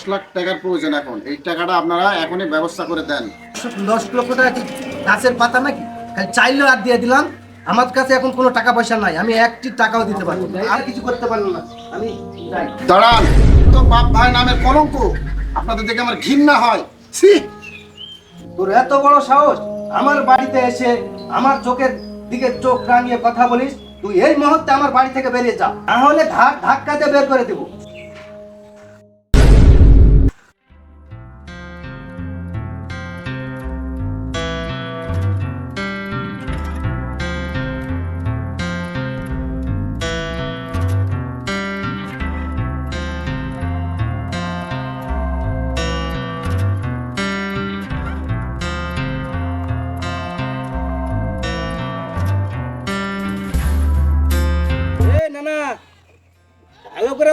দশ লাখ টাকার প্রয়োজন এখন। এই টাকাটা আপনারা এখনই ব্যবস্থা করে দেন। দশ লক্ষ টাকা কি গাছের পাতা নাকি? খালি চাইলেও আর দিয়ে দিলাম আমার কাছে এখন কোনো টাকা পয়সা নাই আমি একটি টাকাও দিতে পারব না। আর কিছু করতে পারব না আমি দাঁড়ান তো বাপ ভাই নামের কলঙ্ক আপনাদের দেখে আমার ঘৃণা হয়। ছি! তোর এত বড় সাহস আমার বাড়িতে এসে আমার চোখের দিকে চোখ রাঙিয়ে কথা বলিস তুই এই মুহূর্তে আমার বাড়ি থেকে বেরিয়ে যা তাহলে ধাক ধাক্কা দিয়ে বের করে দেবো।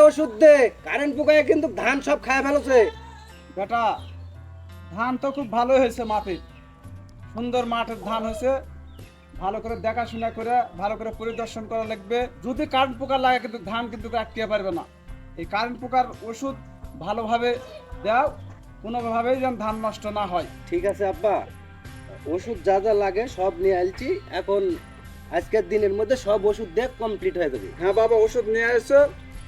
ওষুধ দে কারেন্ট পোকায় কিন্তু ধান সব খায় ফেলছে। বেটা ধান তো খুব ভালো হয়েছে মাঠে সুন্দর মাঠের ধান হয়েছে। ভালো করে দেখাশোনা করে ভালো করে পরিদর্শন করা লাগবে। যদি কারেন্ট পোকা লাগে কিন্তু ধান কিন্তু আটকে পারবে না। এই কারেন্ট পোকার ওষুধ ভালোভাবে দাও কোনোভাবেই যেন ধান নষ্ট না হয়। ঠিক আছে আব্বা। ওষুধ যা যা লাগে সব নিয়ে আলছি এখন আজকের দিনের মধ্যে সব ওষুধ দিয়ে কমপ্লিট হয়ে যাবে। হ্যাঁ বাবা ওষুধ নিয়ে এসো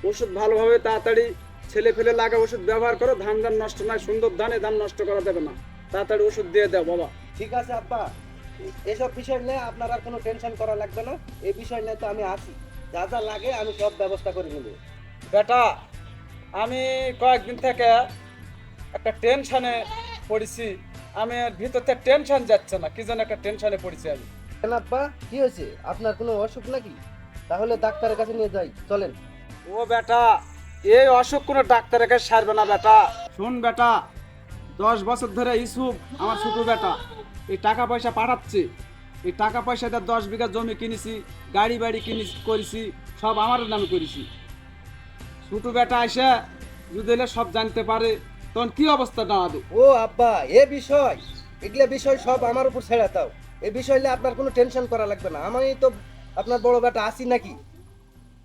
ওষুধ ভালোভাবে তাড়াতাড়ি ছেলে ফেলে লাগা ওষুধ ব্যবহার করো ধান ধান নষ্ট নয় সুন্দর ধানে ধান নষ্ট করা দেবে না। তাড়াতাড়ি ওষুধ দিয়ে দাও বাবা। ঠিক আছে আব্বা। এসব বিষয় নিয়ে আপনার আর কোনো টেনশন করা লাগবে না। এই বিষয় নিয়ে তো আমি আছি। যা যা লাগে আমি সব ব্যবস্থা করে নেব। বেটা আমি কয়েকদিন থেকে একটা টেনশনে পড়েছি। আমি ভিতর থেকে টেনশন যাচ্ছে না কি যেন একটা টেনশনে পড়েছি আমি। কেন আব্বা? কি হয়েছে? আপনার কোনো অসুখ নাকি? তাহলে ডাক্তারের কাছে নিয়ে যাই চলেন। ও বেটা এই অসুখ কোনো ডাক্তারের কাছে সারবে না বেটা। শোন বেটা দশ বছর ধরে ইসুফ আমার ছোট বেটা। এই টাকা পয়সা পাঠাচ্ছে। এই টাকা পয়সা দিয়ে দশ বিঘা জমি কিনেছি গাড়ি বাড়ি কিনে করেছি সব আমার নামে করেছি। ছোট বেটা এসে যদি এলে সব জানতে পারে তখন কি অবস্থা দাঁড়াবে? ও আব্বা এ বিষয়। এগুলো বিষয় সব আমার উপর ছেড়ে দাও। এ বিষয় নিয়ে আপনার কোনো টেনশন করা লাগবে না। আমি তো আপনার বড় বেটা আছি নাকি?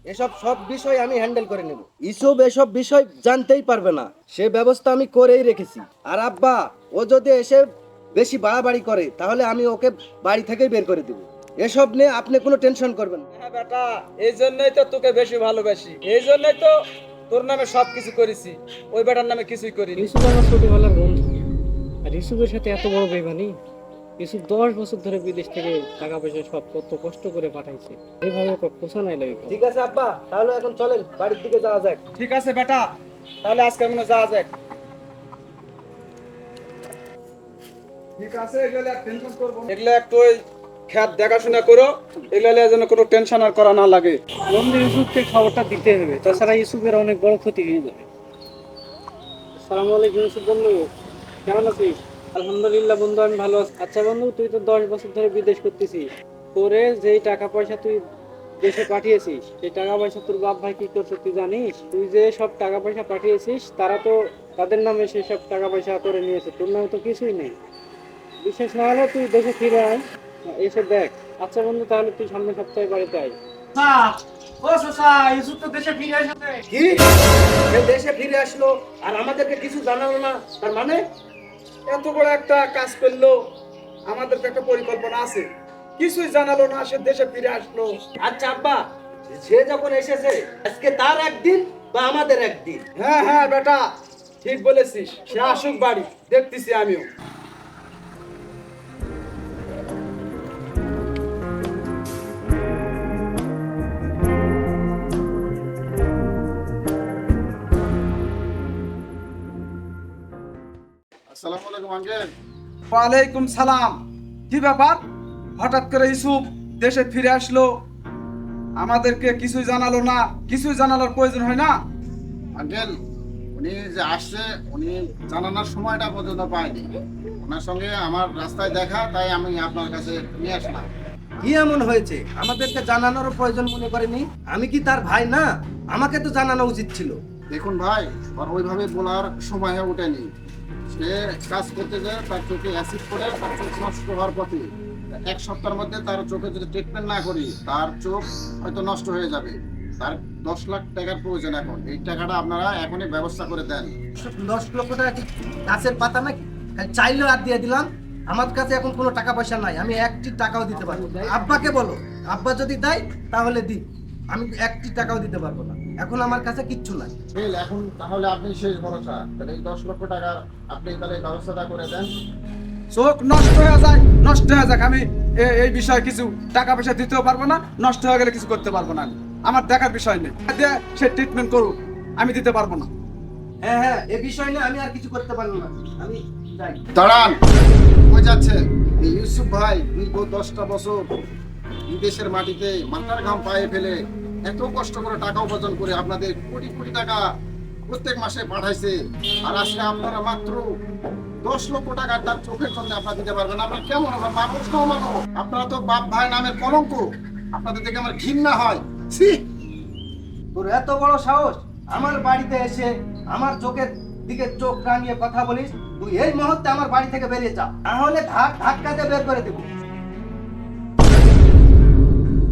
এসব সব বিষয় আমি হ্যান্ডেল করে নেব। ইসব এসব বিষয় জানতেই পারবে না। সে ব্যবস্থা আমি করেই রেখেছি। আর আব্বা ও যদি এসে বেশি বাড়াবাড়ি করে তাহলে আমি ওকে বাড়ি থেকেই বের করে দেবো। এসব নিয়ে আপনি কোনো টেনশন করবেন না। হ্যাঁ বেটা এই জন্যই তো তোকে বেশি ভালোবাসি। এই জন্যই তো তোর নামে সব কিছু করেছি। ওই বেটার নামে কিছুই করিনি। ইউসুফ আমার ছোটবেলার বন্ধু। আর ইউসুফের সাথে এত বড় বেমানি ইউসুফ দশ বছর ধরে বিদেশ থেকে টাকা পয়সা সব কত কষ্ট করে পাঠাইছে। এইভাবে পোষা নাই লাগে ঠিক আছে আব্বা তাহলে এখন চলেন বাড়ির দিকে যাওয়া যাক। ঠিক আছে বেটা তাহলে আজকে মনে যাওয়া যাক। ঠিক আছে এগুলো টেনশন করব এগুলো একটু ওই খ্যাত দেখাশোনা করো এগুলো যেন কোনো টেনশন আর করা না লাগে। বন্ধু ইউসুফকে খবরটা দিতে হবে তাছাড়া ইউসুফের অনেক বড় ক্ষতি হয়ে যাবে। সালাম আলাইকুম ইউসুফ বন্ধু কেমন আছিস? আলহামদুলিল্লাহ বন্ধু আমি ভালো আছি। আচ্ছা বন্ধু তুই তো দশ বছর ধরে বিদেশ করতেছিস। করে যেই টাকা পয়সা তুই দেশে পাঠিয়েছিস সেই টাকা পয়সা তোর বাপ ভাই কি করছে তুই জানিস? তুই যে সব টাকা পয়সা পাঠিয়েছিস তারা তো তাদের নামে সেই সব টাকা পয়সা করে নিয়েছে। তোর নামে তো কিছুই নেই। বিশেষ না হলে তুই দেশে ফিরে আয়। এসে দেখ। আচ্ছা বন্ধু তাহলে তুই সামনের সপ্তাহে বাড়িতে আয়। দেশে ফিরে আসলো আর আমাদেরকে কিছু জানালো না। তার মানে? এত বড় একটা কাজ করল আমাদের তো একটা পরিকল্পনা আছে। কিছুই জানালো না সে দেশে ফিরে আসলো। আচ্ছা আব্বা সে যখন এসেছে আজকে তার একদিন বা আমাদের একদিন? হ্যাঁ হ্যাঁ বেটা ঠিক বলেছিস। সে আসুক বাড়ি দেখতেছি আমিও। আসসালামু আলাইকুম আঙ্কেল। ওয়ালাইকুম সালাম। কি ব্যাপার? হঠাৎ করে ইসুফ দেশে ফিরে আসলো। আমাদেরকে কিছুই জানালো না। কিছুই জানানোর প্রয়োজন হয় না? আঙ্কেল উনি যে আসছে উনি জানানোর সময়টা পর্যন্ত পায়নি। ওনার সঙ্গে আমার রাস্তায় দেখা তাই আমি আপনার কাছে নিয়ে আসলাম। কি এমন হয়েছে? আমাদেরকে জানানোর প্রয়োজন মনে করেনি? আমি কি তার ভাই না? আমাকে তো জানানো উচিত ছিল। দেখুন ভাই আর ওইভাবে বলার সময় হয়ে ওঠেনি সে কাজ করতে যায়, তার চোখে অ্যাসিড পড়ে, তার চোখ নষ্ট হওয়ার পথে। এক সপ্তাহের মধ্যে তার চোখে যদি ট্রিটমেন্ট না করি, তার চোখ হয়তো নষ্ট হয়ে যাবে। তার দশ লাখ টাকার প্রয়োজন এখন। এই টাকাটা আপনারা এখনই ব্যবস্থা করে দেন। দশ লক্ষ টাকা কি গাছের পাতা নাকি? চাইলেও আর দিয়ে দিলাম। আমার কাছে এখন কোনো টাকা পয়সা নাই। আমি একটি টাকাও দিতে পারব আব্বাকে বলো। আব্বা যদি দেয়, তাহলে দিই আমি একটি টাকাও দিতে পারব না। এখন আমার কাছে কিচ্ছু নাই। বিল, এখন তাহলে আপনি শেষ ভরসা। তাহলে এই দশ লক্ষ টাকা আপনি তাহলে ব্যবস্থাটা করে দেন। চোখ নষ্ট হয়ে যায় নষ্ট হয়ে যাক। আমি এই বিষয়ে কিছু টাকা পয়সা দিতেও পারব না নষ্ট হয়ে গেলে কিছু করতে পারব না আমি। আমার দেখার বিষয় নেই। সে ট্রিটমেন্ট করুক আমি দিতে পারব না। হ্যাঁ হ্যাঁ এ বিষয় নিয়ে আমি আর কিছু করতে পারব না। আমি যাই। দাঁড়ান। কই যাচ্ছেন? এই ইউসুফ ভাই দীর্ঘ দশটা বছর বিদেশের মাটিতে মাথার ঘাম পায়ে ফেলে এত কষ্ট করে টাকা উপার্জন করে আপনাদের কোটি কোটি টাকা প্রত্যেক মাসে পাঠাইছে। আর আজকে আপনারা মাত্র দশ লক্ষ টাকা তার চোখের সামনে আপনারা দিতে পারবেন। আপনার কেমন হবে মানুষ কেমন হবে? আপনারা তো বাপ ভাই নামের কলঙ্ক। আপনাদের দেখে আমার ঘৃণা হয়। ছি! তোর এত বড় সাহস? আমার বাড়িতে এসে আমার চোখের দিকে চোখ রাঙিয়ে কথা বলিস? তুই এই মুহূর্তে আমার বাড়ি থেকে বেরিয়ে যা। তাহলে ধাক ধাক্কাতে বের করে দেবো।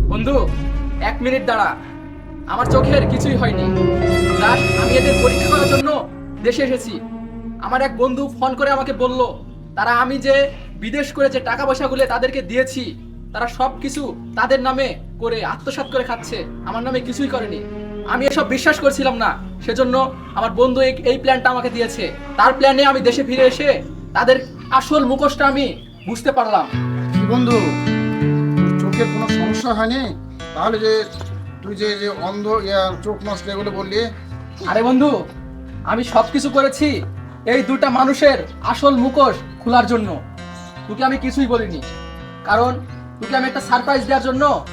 বন্ধু এক মিনিট দাঁড়া। আমার চোখের কিছুই হয়নি। আমি এদের পরীক্ষা করার জন্য দেশে এসেছি। আমার এক বন্ধু ফোন করে আমাকে বলল, তারা আমি যে বিদেশ করে যে টাকা পয়সাগুলো তাদেরকে দিয়েছি, তারা সব কিছু তাদের নামে করে আত্মসাৎ করে খাচ্ছে। আমার নামে কিছুই করেনি। আমি এসব বিশ্বাস করছিলাম না। সেজন্য আমার বন্ধু এই- প্ল্যানটা আমাকে দিয়েছে। তার প্ল্যানে আমি দেশে ফিরে এসে তাদের আসল মুখোশটা আমি বুঝতে পারলাম। বন্ধু? চোখের কোনো সমস্যা হয়নি? তাহলে যে তুই যে যে অন্ধ ইয়া, চোখ নষ্ট এগুলো বললি। আরে বন্ধু আমি সব কিছু করেছি এই দুটা মানুষের আসল মুখোশ খোলার জন্য। তোকে আমি কিছুই বলিনি। কারণ তোকে আমি একটা সারপ্রাইজ দেওয়ার জন্য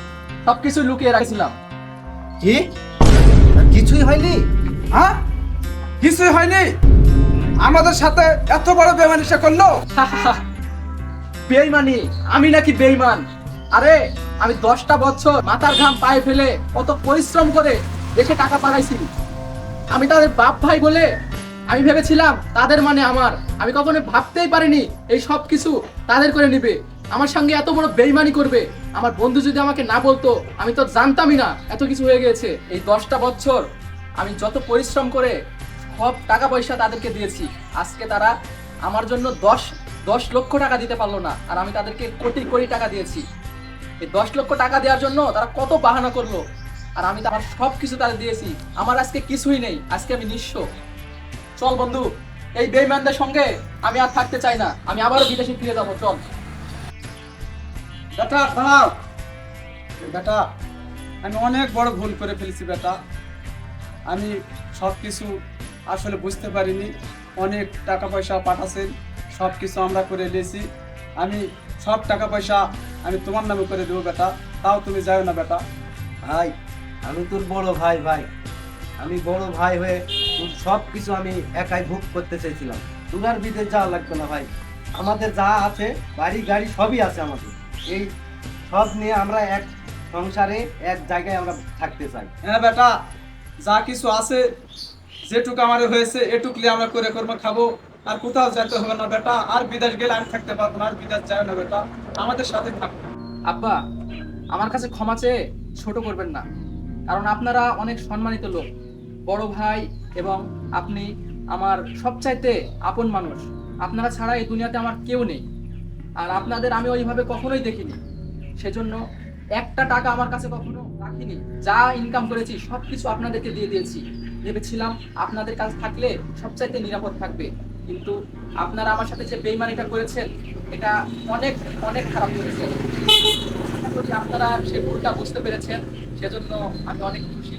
সবকিছু লুকিয়ে রাখছিলাম। কি? কিছুই হয়নি? হ্যাঁ? কিছুই হয়নি? আমাদের সাথে এত বড় বেমানি সে করল? বেইমানি আমি নাকি বেইমান। আরে, আমি দশটা বছর মাথার ঘাম পায়ে ফেলে কত পরিশ্রম করে দেশে টাকা পাঠাইছি। আমি তাদের বাপ ভাই বলে আমি ভেবেছিলাম তাদের মানে আমার। আমি কখনো ভাবতেই পারিনি এই সব কিছু তাদের করে নিবে। আমার সঙ্গে এত বড় বেইমানি করবে। আমার বন্ধু যদি আমাকে না বলতো, আমি তো জানতামই না এত কিছু হয়ে গেছে। এই দশটা বছর আমি যত পরিশ্রম করে সব টাকা পয়সা তাদেরকে দিয়েছি। আজকে তারা আমার জন্য দশ দশ লক্ষ টাকা দিতে পারল না। আর আমি তাদেরকে কোটি কোটি টাকা দিয়েছি। এই দশ লক্ষ টাকা দেওয়ার জন্য তারা কত বাহানা করল? আর আমি তার সব কিছু তাদের দিয়েছি। আমার আজকে কিছুই নেই, আজকে আমি নিঃস্ব। চল বন্ধু, এই বেইমানদের সঙ্গে আমি আর থাকতে চাই না। আমি আবারও বিদেশে ফিরে যাব, চল। বেটা, দাঁড়াও। বেটা, আমি অনেক বড় ভুল করে ফেলেছি বেটা। আমি সব কিছু আসলে বুঝতে পারিনি। অনেক টাকা পয়সা পাঠাছেন সব কিছু আমরা করে নিয়েছি আমি সব টাকা পয়সা আমি তোমার নামে করে দেবো বেটা। তাও তুমি যাও না বেটা। ভাই আমি তোর বড় ভাই ভাই। আমি বড় ভাই হয়ে তোর সব কিছু আমি একাই ভোগ করতে চাইছিলাম তোর আর বিদেশ যাওয়া লাগবে না ভাই। আমাদের যা আছে বাড়ি গাড়ি সবই আছে আমাদের। এই সব নিয়ে আমরা এক সংসারে এক জায়গায় আমরা থাকতে চাই। হ্যাঁ বেটা যা কিছু আছে যেটুকু আমার হয়েছে এটুকলি আমরা করে করব খাব। আর কোথাও যেতে হবে না বেটা। আর বিদেশ গেলে আমি থাকতে পারব না, আর বিদেশ যায় না বেটা। আমাদের সাথে থাকব আব্বা, আমার কাছে ক্ষমা চেয়ে ছোট করবেন না। কারণ আপনারা অনেক সম্মানিত লোক। বড় ভাই এবং আপনি আমার সবচাইতে আপন মানুষ। আপনারা ছাড়া এই দুনিয়াতে আমার কেউ নেই। আর আপনাদের আমি ওইভাবে কখনোই দেখিনি। সেজন্য একটা টাকা আমার কাছে কখনো রাখিনি। যা ইনকাম করেছি সব কিছু আপনাদেরকে দিয়ে দিয়েছি। ভেবেছিলাম আপনাদের কাছে থাকলে সবচাইতে নিরাপদ থাকবে। কিন্তু আপনারা আমার সাথে যে বেইমানিটা করেছেন, এটা অনেক অনেক খারাপ করেছেন আপনারা সে ভুলটা বুঝতে পেরেছেন, সেজন্য আমি অনেক খুশি।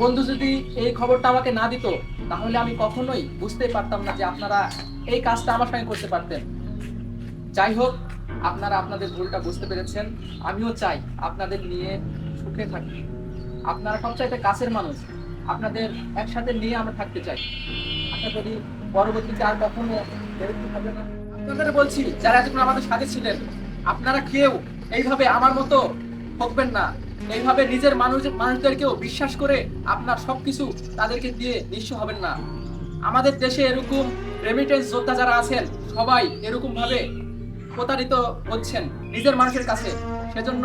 বন্ধু, যদি এই খবরটা আমাকে না দিত, তাহলে আমি কখনোই বুঝতেই পারতাম না যে আপনারা এই কাজটা আমার সঙ্গে করতে পারতেন। যাই হোক, আপনারা আপনাদের ভুলটা বুঝতে পেরেছেন। আমিও চাই আপনাদের নিয়ে সুখে থাকি। আপনারা সবচাইতে কাছের মানুষ। আপনাদের একসাথে নিয়ে আমরা থাকতে চাই। আশা করি পরবর্তীতে আর কখনো এরকম আপনাদের বলছি, যারা এতক্ষণ আমাদের সাথে ছিলেন, আপনারা কেউ এইভাবে আমার মতো না। এইভাবে নিজের মানুষ মানুষদেরকেও বিশ্বাস করে আপনার তাদেরকে দিয়ে হবেন না। আমাদের দেশে এরকম রেমিটেন্স যোদ্ধা যারা আছেন, সবাই এরকম ভাবে প্রতারিত হচ্ছেন নিজের মানুষের কাছে। সেজন্য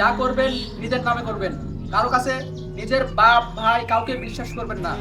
যা করবেন, নিজের নামে করবেন। কারও কাছে নিজের বাপ, ভাই কাউকে বিশ্বাস করবেন না।